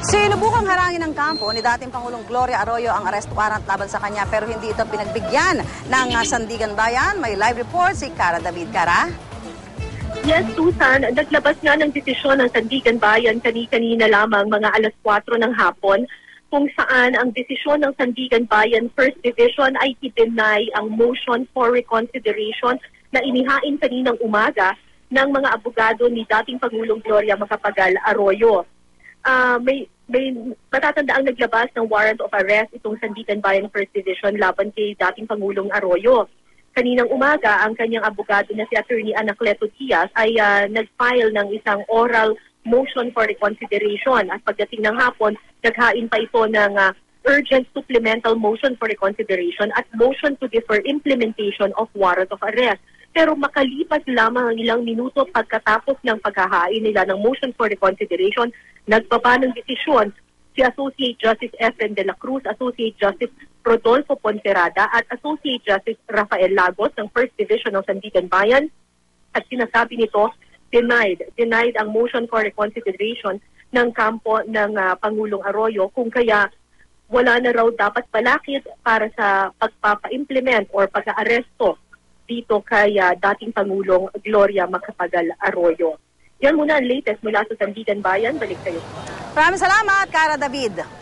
Sinubukang harangin ng kampo ni dating Pangulong Gloria Arroyo ang arrest warrant laban sa kanya pero hindi ito pinagbigyan ng uh, Sandigan Bayan. May live report si Cara David. Cara? Yes, Susan, naglabas nga ng desisyon ng Sandigan Bayan kani-kanina lamang mga alas 4 ng hapon kung saan ang desisyon ng Sandigan Bayan First Division ay i-deny ang motion for reconsideration na inihain kaninang umaga ng mga abogado ni dating Pangulong Gloria Macapagal Arroyo. Uh, may may matatanda ang naglabas ng warrant of arrest itong Sandigan Bayan First Division laban kay dating Pangulong Arroyo. Kaninang umaga, ang kanyang abogado na si Attorney Anacleto Diaz ay uh, nag-file ng isang oral motion for reconsideration. At pagdating ng hapon, naghain pa ito ng uh, urgent supplemental motion for reconsideration at motion to defer implementation of warrant of arrest. Pero makalipas lamang ang ilang minuto pagkatapos ng paghahain nila ng motion for reconsideration, nagbaba ng desisyon si Associate Justice Efren de la Cruz, Associate Justice Rodolfo Ponferada at Associate Justice Rafael Lagos ng First Division ng Sandigan Bayan. At sinasabi nito, denied, denied ang motion for reconsideration ng kampo ng uh, Pangulong Arroyo kung kaya wala na raw dapat balakid para sa pagpapa-implement or pag-aaresto dito kay uh, dating Pangulong Gloria Macapagal Arroyo. Yan muna ang latest mula sa Sandigan Bayan. Balik kayo. Maraming salamat, Cara David.